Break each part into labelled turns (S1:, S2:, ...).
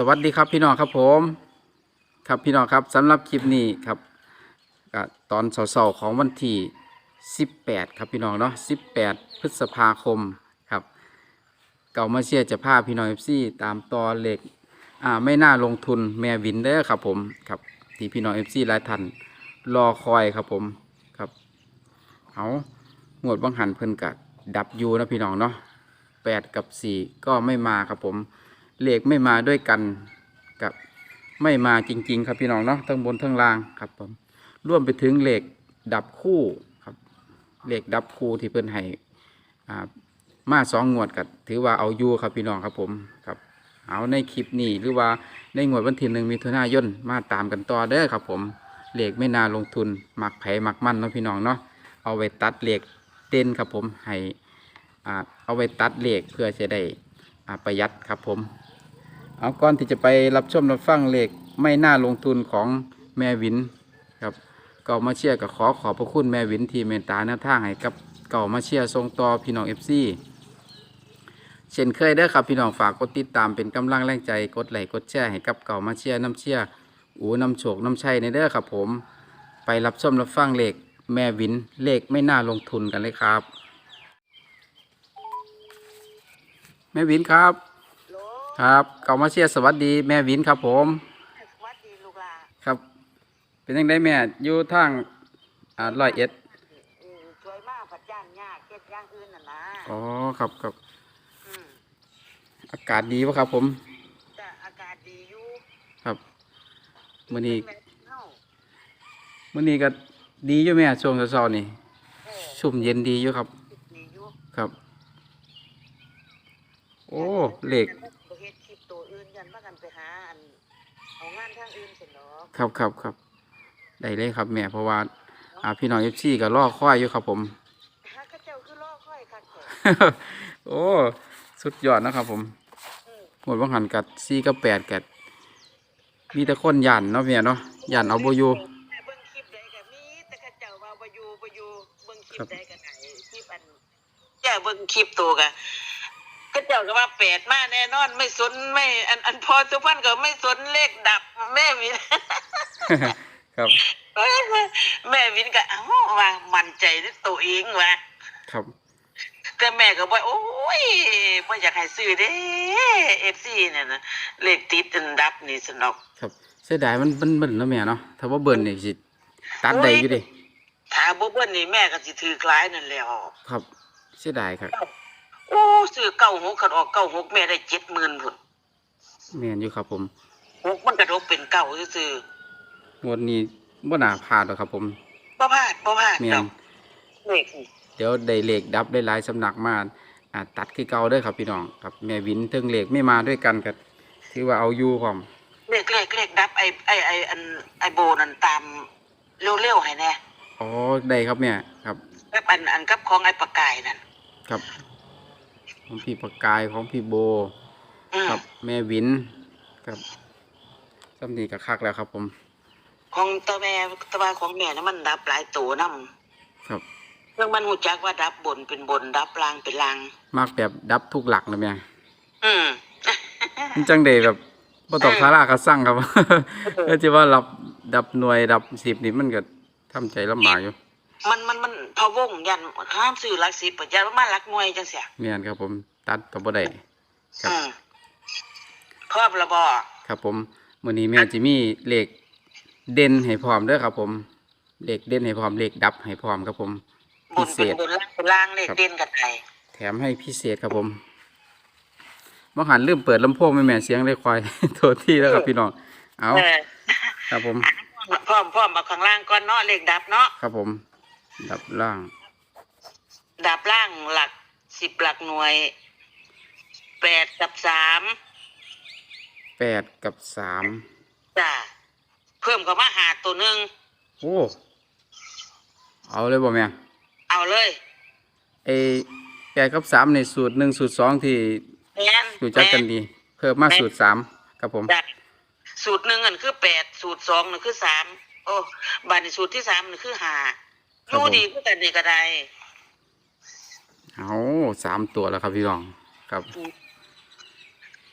S1: สวัสดีครับพี่น้องครับผม ครับพี่น้องครับสำหรับคลิปนี้ครับตอนเสาร์ของวันที่ 18 ครับพี่น้องเนาะ18 พฤษภาคมครับ เก่ามาเชียร์จะพาพี่น้องเอฟซีตามต่อเหล็กอ่าไม่น่าลงทุนแม่วินเด้อครับผมครับที่พี่น้องเอฟซีหลายท่านรอคอยครับผมครับเอาหมวดบังหันเพิ่นกัดดับยูนะพี่น้องเนาะ8กับ 4 ก็ไม่มาครับผม เหล็กไม่มาด้วยกันกับไม่มาจริง ๆ ครับพี่น้องเนาะทั้งบนทั้งล่างครับผมร่วมไปถึงเหล็กดับคู่ครับเหล็กดับคู่ที่เพิ่นให้อ่ามาสองงวดกับถือว่าเอาอยู่ครับพี่น้องครับผมครับ เอาในคลิปนี้หรือว่าในงวดวันที่หนึ่งมิถุนายนมาตามกันต่อเด้อครับผมเหล็กไม่นาลงทุนหมักไผ่หมักมันเนาะพี่น้องเนาะเอาไว้ตัดเหล็กเด่นครับผมให้อ่าเอาไว้ตัดเหล็กเพื่อจะได้อ่าประหยัดครับผม เอาก่อนที่จะไปรับชมรับฟังเหล็กไม่น่าลงทุนของแม่วินครับก็มาเชียร์กับขอขอบพระคุณแม่วินทีเมตตาแนวทางให้กับเก่ามาเชียร์ทรงต่อพี่น้องเอฟซีเช่นเคยเด้อครับพี่น้องฝากกดติดตามเป็นกำลังแรงใจกดไลค์กดแชร์ให้กับเก่ามาเชียร์น้ำเชียร์อูน้ำโฉกน้ำชัยในเด้อครับผม ไปรับชมรับฟังเลขแม่วินเลขไม่น่าลงทุนกันเลยครับ แม่วินครับ ครับเก่ามาเชียร์สวัสดีแม่วินครับผม
S2: สวัสดีลูกหลา
S1: ครับ เป็นยังไงแม่อยู่ทางอ่าร้อยเอ็ด
S2: อืมช่วยมากผัดย่างยากเก็บอย่างอื่นน่ะนะ
S1: อ๋อครับครับ
S2: อืม
S1: อากาศดีปะครับ ผม
S2: แต่อากาศดีอยู่
S1: ครับมื้อนี้
S2: เป็เอ้า
S1: มื้อนี้ก็ดีอยู่แม่ช่วงเช้าๆนี่
S2: เออ
S1: ชุ่มเย็นดีอยู่ครับ
S2: ดีอยู่
S1: ครับ โอ้เหล็ก
S2: บ่เกันไปหาอันเอางานทางอื่นเสร็จเนาะ
S1: ครับครับครับได้เลยครับแม่เพราะว่า อ่าพี่น้องเอฟซีก็รอคอยอยู่ครับผม
S2: หาข้าเจ้าคือรอค่อยคักแท้
S1: โอ้สุดยอดนะครับ ผม
S2: อืม
S1: หมดว่างหันกัดซีกับแปดกัดมีแต่คนยันเนาะแม่เนาะยันเอาโบอยู
S2: แม่เบิ่งคลิปใดก็มีแต่ข้าเจ้าว่าบ่อยู่บ่อยู่เบิ่งคลิ
S1: ครั
S2: ป
S1: บ
S2: ใดก็ได้คลิปอันแจ้เบิ่งคลิปตัวก็ ข้าเจ้าก็ว่าแปดมาแน่นอนไม่สนไม่ อันอันพอสุพรรณก็ไม่สนเลขดับแม่มี
S1: ครับ
S2: เอ้ยแม่วินก็เอ้าว่ามั่นใจในตัวเองว่ะ
S1: ครับ
S2: แต่แม่ก็บอกโอ้ยไม่อยากให้ซื้อเด้เอฟซีเนี่ยนะเลขติดอันดับนี่สนอก
S1: ครับเสียดายมันเบิ่นเบิ่นๆเนาะแม่เนาะถ้าว่าเบิ่นนี่สิตัดได้อยู่เดิ
S2: ถ้าบ่เบิ่นนี่แม่ก็สิถือคล้ายนั่นแหล้ว
S1: ครับเสียดายครับ
S2: โอ้ซื้อเก้าหกขันออกเก้าหกแม่ได้เจ็ดหมื่นพุ่น
S1: แม่นอยู่ครับผม
S2: หกมันกระทบเป็นเก้าซื่อง
S1: วดนี้บ่น่าพลาดหรอกครับ ผม
S2: ๆบ่พลาดบ่พลาด
S1: แม่
S2: ดอนกเลขนี่
S1: เดี๋ยวได้เลขดับได้หลายสำนักมาอ่าตัดคือเก่าเด้อครับพี่น้องครับแม่วินเทิงเลขไม่มาด้วยกันก็ถือว่าเอาอยู่พร้อม
S2: เลขเลขเลขดับไอ้ไอ้ไอ้อันไอ้โบนั่นตามเร็วๆให้แน่
S1: อ๋อได้ครับแม่ครับ
S2: กับอันอันกับของไอ้ปากกายนั่น
S1: ครับ ของพี่ประกายของพี่โบ
S2: อืม
S1: ครับแม่วินครับสำนีกับคักแล้วครับผม
S2: ของตาแม่ตาบาของแม่นะมันดับหลายตัวนำ
S1: ครับ
S2: เรื่องมันหูจักว่าดับบนเป็นบน ดับล่างเป็นล่าง
S1: มากแบบดับทุกหลักนะแม่
S2: อืม
S1: มันจังเดแบบบ่ตอกทาราคาสั่งครับก็จะว่ารับดับหน่วยดับสิบนี่มันก็ทำใจลำบากอยู่
S2: มันมันมันพะวงยันห้ามซื้อหลักสิบยันว่ามาหลักหน่วยจังเสีย
S1: แม่นครับผมตัดก็บ่ได้ครับ
S2: อืมครอบระบอ
S1: ครับผมมื้อนี้แม่จะมีเลขเด่นให้พร้อมเด้อครับ ผมเลขเด่นให้พร้อมเลขดับให้พร้อมครับผม
S2: บนเป็นบนล่างเป็นล่างเลข
S1: ครับ
S2: เด่นกันไทย
S1: แถมให้พิเศษครับผมบ่หันลืมเปิดลำโพงแม่แม่เสียงเลยควาย โทษที่แล้วครับพี่น้องเอา
S2: เออ
S1: ครับผม
S2: พร้อมพร้อมเอาข้างล่างก่อนเนาะเลขดับเนาะ
S1: ครับผม ดับล่าง
S2: ดับล่างหลักสิบหลักหน่วยแปดกับสาม
S1: แปดกับสาม
S2: จ้าเพิ่มกับมาหาตัวหนึ่ง
S1: โอ้เอาเลยบ่แม่
S2: เอาเลย
S1: ไอแปดกับสามในสูตรหนึ่งสูตรสองที่
S2: แม่น
S1: รู้จักกัน
S2: แม่
S1: ดี เพิ่มมาสูตรสามครับผม
S2: จ้ะสูตรหนึ่งอันคือแปดสูตรสองนั่นคือสามโอ้บานในสูตรที่สามนั่นคือห้า รู้ดีคือกันนี่ก็ได้
S1: เอาสามตัวแล้วครับพี่น้อง ครับ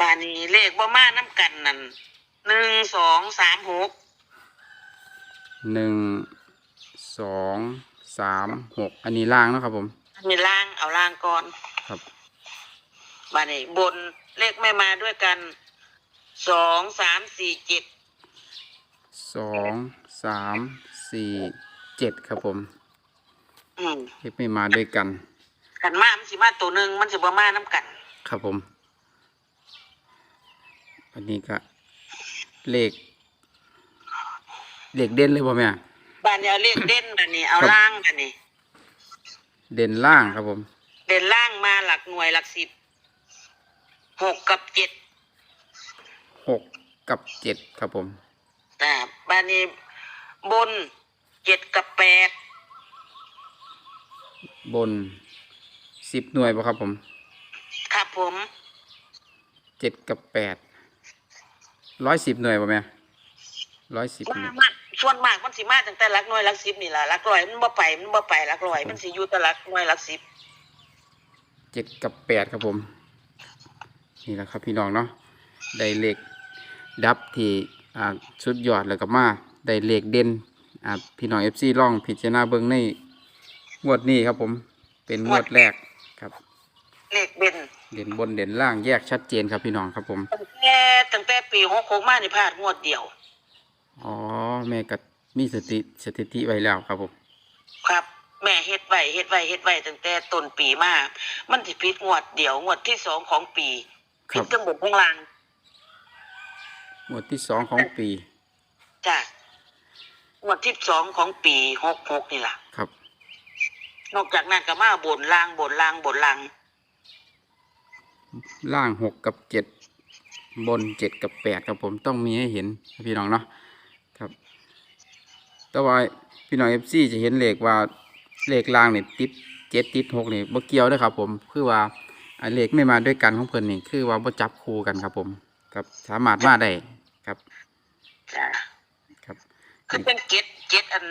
S2: บานี้เลขบ่มาน้ำกันนั่นหนึ่งสองสามหก
S1: หนึ่ง สอง สาม หก อันนี้ล่างเนาะครับผม
S2: อันนี้ล่างเอาล่างก่อน
S1: ครับ
S2: บานี้บนเลขไม่มาด้วยกันสองสามสี่เจ็ด
S1: สอง สาม สี่ เจ็ดครับผม
S2: อืม
S1: เลขไม่มาด้วยกัน
S2: กันมามันสิมาตัวหนึ่งมันสิบ่มาน้ำกัน
S1: ครับผมอันนี้ก็เลข เลขเด่นเลยบ่แม่
S2: บานนี้เอาเลขเด่นบานนี้เอา
S1: ครับ
S2: ล่างบานนี้
S1: เด่นล่างครับผม
S2: เด่นล่างมาหลักหน่วยหลักสิบหกกับเจ็ด
S1: หกกับเจ็ดครับผม
S2: อ่าบานนี้บนเจ็ดกับแปด
S1: บนสิบหน่วยป่ะครับผม
S2: ครับผม
S1: เจ็ดกับแปดร้อยสิบหน่วยป่ะแม่ร้อยสิบห
S2: มา
S1: น่วย
S2: มากส่วนมากมันสิมาตั้งแต่หลักหน่วยหลักสิบนี่ล่ะหลักร้อยมันบ่ไปมันบ่ไปหลักร้อยมันสิอยู่แต่หลักหน่วยหลักสิบ
S1: เจ็ดกับแปดครับผม นี่แหละครับพี่น้องเนาะได้เลขดับที่อ่าชุดยอดแล้วก็มาได้เลขเด่นอ่าพี่น้องเอฟซีล่องพิจารณาเบิ้งใน งวดนี้ครับผม เป็นงวดแรกครับ
S2: เลขเด่น
S1: เด่นบนเด่นล่างแยกชัดเจนครับพี่น้องครับผม
S2: ตั้งแต่ตั้งแต่ปีหกหกมานี่พลาดงวดเดียว
S1: อ๋อ แม่ก็มีสติสถิติไว้แล้วครับผม
S2: ครับ แม่เฮ็ดไว้เฮ็ดไว้เฮ็ดไว้ตั้งแต่ต้นปีมามันสิผิดงวดเดียว งวดที่สองของปี
S1: ค
S2: ผิ
S1: รั
S2: ด
S1: บ
S2: ทั้งบนทั้งล่าง
S1: งวดที่สองของปี
S2: จ้ะงวดที่สองของปีหกหกนี่ล่ะ
S1: ครับ
S2: นอกจากนั้นก็มาบนล่างบนล่างบนล่าง
S1: ล่างหกกับเจ็ดบนเจ็ดกับแปดครับผมต้องมีให้เห็นครับพี่น้องเนาะครับแต่ว่าพี่น้องเอฟซีจะเห็นเลขว่าเลขล่างนี่ติดเจ็ดติดหกนี่บ่เกี่ยวเด้อครับ ผมคือว่าอันเลขไม่มาด้วยกันของเพิ่นนี่คือว่าบ่จับคู่กันครับ ผม ครับสามารถมาได้ครับ
S2: จ้ะ
S1: ครับ
S2: คือเป็นเกตเกตอัน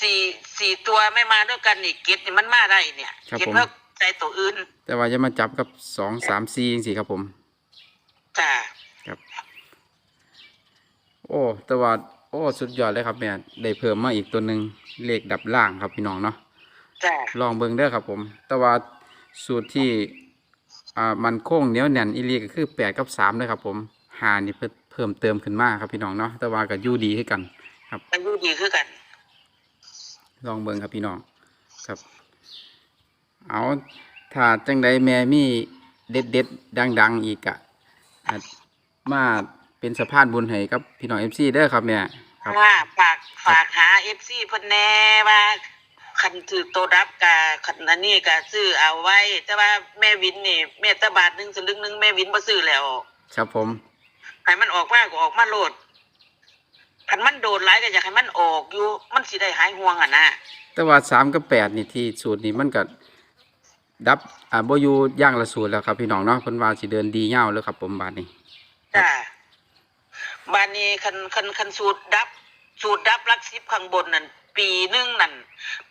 S2: สี่สี่ตัวไม่มาด้วยกันนี่เกตนี่มันมาได้เนี่ย
S1: ครับ
S2: เกต
S1: ผม
S2: เพิ่มใจตัวอื่น
S1: แต่ว่าจะมาจับกับสองสามสี่จังซี่ครับผม
S2: จ้ะ
S1: ครับโอ้แต่ว่าโอ้สุดยอดเลยครับแม่ได้เพิ่มมาอีกตัวหนึ่งเลขดับล่างครับพี่น้องเนาะ
S2: จ้ะ
S1: ลองเบิ่งเด้อครับผม แต่ว่าสูตรที่อ่ามันโค้งเหนียวแน่นอีหลีก็คือแปดกับสามเลยครับผมหานี่เพิ่มเพิ่มเติมขึ้นมาครับพี่น้องเนาะแต่ว่าก็อยู่ดีคือกัน
S2: มันอยู่ดีคือกัน
S1: ลองเบิ่งครับพี่น้องครับ เอาถ้าจังใดแม่มีเด็ดเด็ดดังดังๆอีกอะอาจมาเป็นสะพานบุญให้กับพี่น้องเอฟซีเด้อครับแม่ครับ
S2: ว่าฝากฝากหาเอฟซีเพิ่นแน่ว่าคันถือโตรับกะคันอันนี้กะซื้อเอาไว้ แต่ว่าแม่วินนี่แม่ตะบาทหนึงสลึงหนึงแม่วินบ่ซื้อแล้ว
S1: ครับผม
S2: ให้มันออกมาก็ออกมาโลด คันมันโดนหลายก็อยากให้มันออกอยู่ มันสิได้หายห่วงอะนะ
S1: แต่ว่าสามกับแปดนี่ที่สูตรนี้มันก็ดับอ่าบ่อยู่อย่างละสูตรแล้วครับพี่น้องเนาะเพิ่นว่าสิเดินดีเง่าวแล้วครับผมบาดนี้
S2: จ้าบานนี้คันคันคันสูตรดับ สูตรดับรักซิบข้างบนนั่นปีหนึงนั่น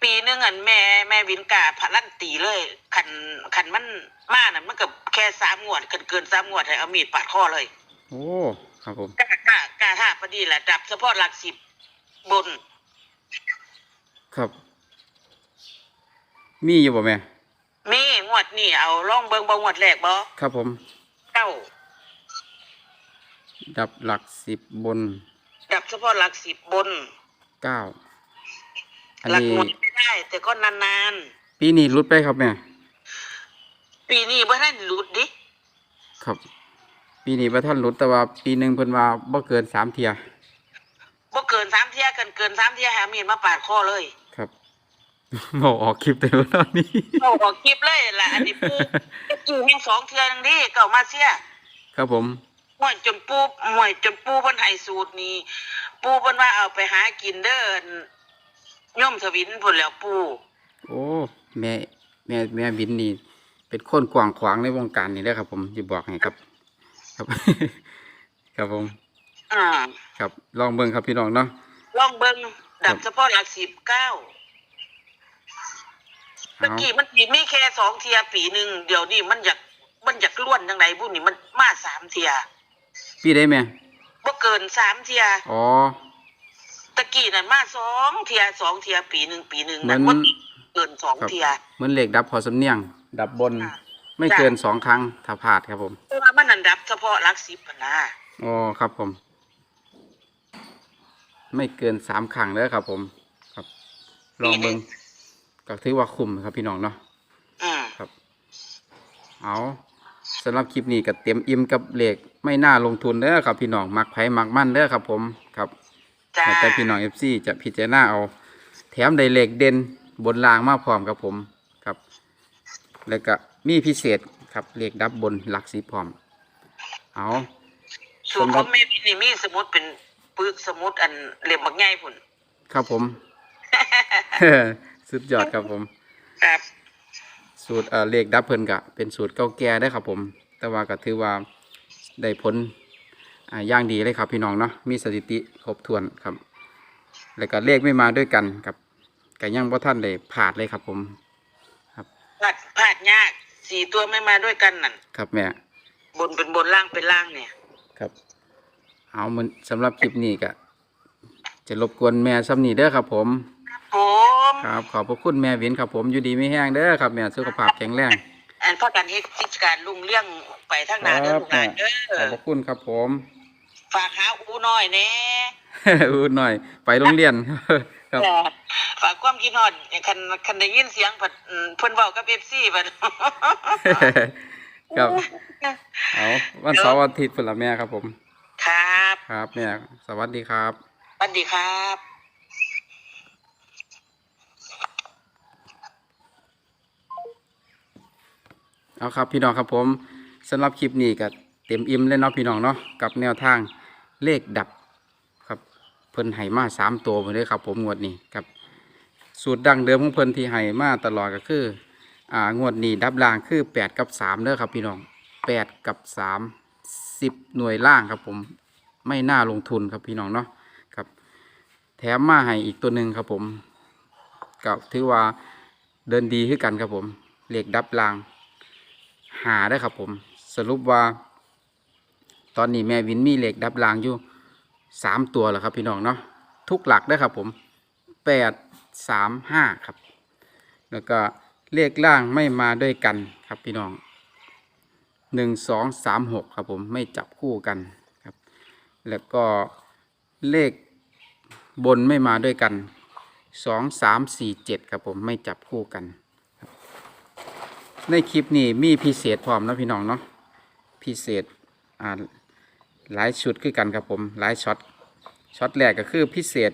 S2: ปีหนึงอันแม่แม่วินกาพลันตีเลยคันคันมันมานั่นมันก็แค่สามงวดเกินเกินสามงวดให้เอามีดปาดคอเลย
S1: โอ้ ครับผม
S2: กล้ากล้ากล้าท่าพอดีแหละดับเฉพาะหลักสิบบน
S1: ครับ มีอยู่บ่แม่
S2: มีงวดนี่เอาล่องเบิงบ่งวดแรกบ่
S1: ครับผม
S2: เก้า
S1: ดับหลักสิบบน
S2: ดับเฉพาะหลักสิบบน
S1: เก้าอัน
S2: หลัก
S1: นี้
S2: หน่วยไม่ได้ แต่ก็นาน
S1: ปีนี้รุดไปครับแม่
S2: ๆ ปีนี้บ่ทันหลุดดิ
S1: ครับ ปีนี้ประท่านรุดแต่ว่าปีหนึ่งเพิ่นว่าบ่เกินสามเทีย
S2: บ่เกินสามเที่ยเกินเกินสามเที่ยหามีดมาปาดคอเลย
S1: ครับบอกออกคลิปแต่ว่าตอนนี้
S2: เอาออกคลิปเลยล่ะอันนี้ปูปูแห่งสองเทื่อนึงดิเก่ามาเสีย
S1: ครับผม
S2: ห่วยจนปูห่วยจนปูเพิ่นให้สูตรนี้ ปูเพิ่นว่าเอาไปหากินเด้อย่อมทวินพุ่นแล้วปู
S1: โอ้แม่แม่แม่บินนี่เป็นคนกว้างขวางในวงการนี่แหละครับ ผมจะบอกให้ครับ ครับ ครับผม
S2: อ่า
S1: ครับลองเบิ่งครับพี่น้องเนาะ
S2: ลองเบิ่งดับ
S1: ครับ
S2: เฉพาะหลักสิบเก้าเมื่อ
S1: เอา
S2: กี้มันสิมีแค่สองเทียปีหนึ่งเดี๋ยวนี้มันอยากมันอยากล้วนจังไดบุญนี่มันมาสามเทีย
S1: ปีได้ไหม
S2: บ่เกินสามเทีย
S1: อ๋อ
S2: ตะกี้นั่นมาสองเทียสองเทียปีหนึ่งปีหนึ่ง
S1: เหมื
S2: นั่
S1: อนน
S2: บ่เกินสอง
S1: ครับ
S2: เทีย
S1: เหมือนเหล็กดับพอสำเนียง ดับบน
S2: อ่า
S1: ไม่
S2: จ้ะ
S1: เกินสองครั้งถ้าพลาดครับผม
S2: เพราะว่า มันอันดับเฉพาะหลักสิบนะ
S1: อ๋อครับผม ไม่เกินสามครั้งเลยครับ ผม ครับ ลองเบิ่งก็ถือว่าคุ้มครับพี่น้องเนาะ
S2: อืม
S1: ครับ เอาสำหรับคลิปนี้ก็เต็มอิ่มกับเหล็กไม่น่าลงทุนเด้อครับ พี่น้องมักไผมักมั่นเด้อครับ ผมครับ
S2: จ้า
S1: แต่พี่น้องเอฟซีจะพิจารณาเอา แถมได้เหล็กเด่นบนรางมาพร้อมกับผมครับ แล้วก็มีพิเศษครับเหล็กดับบนหลักสีพร้อม เอา
S2: ส่วนของแม่วินนี่มีสมุดเป็นปึกสมุดอันเล่มบักใหญ่พุ่น
S1: ครับผม สุดยอดครับผม
S2: ครับ
S1: สูตรเอ่อเลขดับเพิ่นกะเป็นสูตรเก่าแก่ได้อครับผม แต่ว่าก็ถือว่าได้ผลอ่าอย่างดีเลยครับพี่น้องเนาะมีสถิติครบถ้วนครับ แล้วก็เลขไม่มาด้วยกันกับก็ยังบ่ท่านได้ผาดเลยครับผม
S2: พลาดพลาดยากสี่ตัวไม่มาด้วยกันนั่น
S1: ครับแม่
S2: บนเป็นบนล่างเป็นล่างเนี่ย
S1: ครับ เอามันสำหรับคลิปนี้ก็จะรบกวนแม่ซ้ำนี้เด้อครับ ผม
S2: ผม
S1: ครับ ขอบพระคุณแม่เวินครับผมอยู่ดีไม่แห้งเด้อครับแม่สุขภาพแข็งแรง
S2: อันพ่อการเฮ็ดกิจการลุงเลี้ยงไปทางหน้าเด้อลูกหลานเด้
S1: ขอบ
S2: อ
S1: พระคุณครับผม
S2: ฝากหาอูน้อยแน่
S1: อูดหน่อย ไปโรงเรียน ครับ
S2: ฝากความคิดฮอดคันคันได้ยินเสียงเพิ่นอืมเพิ่นเว้ากับ FC เพิ่น
S1: ครับเอาวันเสาร์วันอาทิตย์พุ่นละแม่ครับผม
S2: ครับ
S1: ครับแม่สวัสดีครับ
S2: สวัสดีครับ
S1: เอาครับพี่น้องครับผมสำหรับคลิปนี้ก็เต็มอิ่มเลยเนาะพี่น้องเนาะกับแนวทางเลขดับครับเพิ่นให้มาสามตัวมาเลยครับผมงวดนี้ครับ สูตรดั้งเดิมของเพิ่นที่ให้มาตลอดก็คือ อ่างวดนี้ดับล่างคือแปดกับสามเด้อครับพี่น้องแปดกับสามสิบหน่วยล่างครับผมไม่น่าลงทุนครับพี่น้องเนาะครับ แถมมาให้อีกตัวหนึ่งครับผมก็ถือว่าเดินดีขึ้นกันครับผมเหล็กดับล่าง หาได้ครับผม สรุปว่า ตอนนี้แม่วินมีเหล็กดับล่างอยู่สามตัวแล้วครับพี่น้องเนาะทุกหลักได้ครับผมแปดสามห้าครับ แล้วก็ เลขล่างไม่มาด้วยกันครับพี่น้องหนึ่งสองสามหกครับผมไม่จับคู่กันครับ แล้วก็เลขบนไม่มาด้วยกันสองสามสี่เจ็ดครับผมไม่จับคู่กัน ในคลิปนี้มีพิเศษพร้อมนะพี่น้องเนาะพิเศษอ่าหลายชุดคือกันครับผมหลายช็อตช็อตแรกก็คือพิเศษ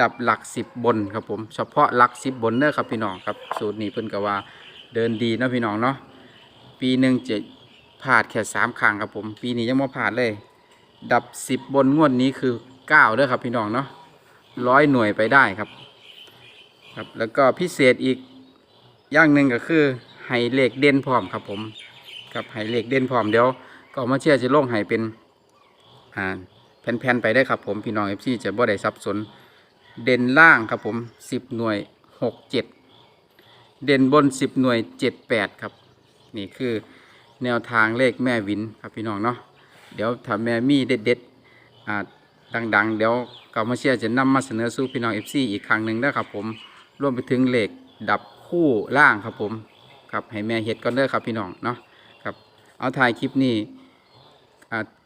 S1: ดับหลักสิบบนครับผมเฉพาะหลักสิบบนเด้อครับพี่น้องครับสูตรนี้เพิ่นก็ว่าเดินดีนะพี่น้องเนาะปีหนึ่งจะพลาดแค่สามครั้งครับผมปีนี้ยังไม่พลาดเลย ดับสิบบนงวดนี้คือเก้าเด้อครับพี่น้องเนาะร้อยหน่วยไปได้ครับครับ แล้วก็พิเศษอีกอย่างหนึ่งก็คือให้เลขเด่นพร้อมครับผมครับให้เลขเด่นพร้อมเดี๋ยวก็มาเชื่อจะลงให้เป็นอ่าแผ่นๆไปได้ครับผมพี่น้องเอฟซีจะบ่ได้สับสน เด่นล่างครับผมสิบหน่วยหกเจ็ดเด่นบนสิบหน่วยเจ็ดแปดครับ นี่คือแนวทางเลขแม่วินครับพี่น้องเนาะเดี๋ยวถ้าแม่มีเด็ดเด็ดๆอ่าดังๆ เดี๋ยวกามาเชียจะนำมาเสนอสู่พี่น้องเอฟซีอีกครั้งหนึ่งนะครับผมรวมไปถึงเลขดับคู่ล่างครับผมครับให้แม่เฮ็ดก่อนเด้อครับพี่น้องเนาะครับเอาถ่ายคลิปนี้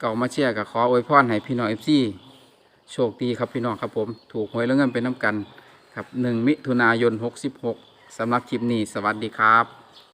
S1: เก่ามาเชียกับขออวยพรให้พี่น้องเอฟซี โชคดีครับพี่น้องครับผม ถูกหวยแล้วเงินเป็นน้ำกัน ครับหนึ่งมิถุนายน66สำหรับคลิปนี้ สวัสดีครับ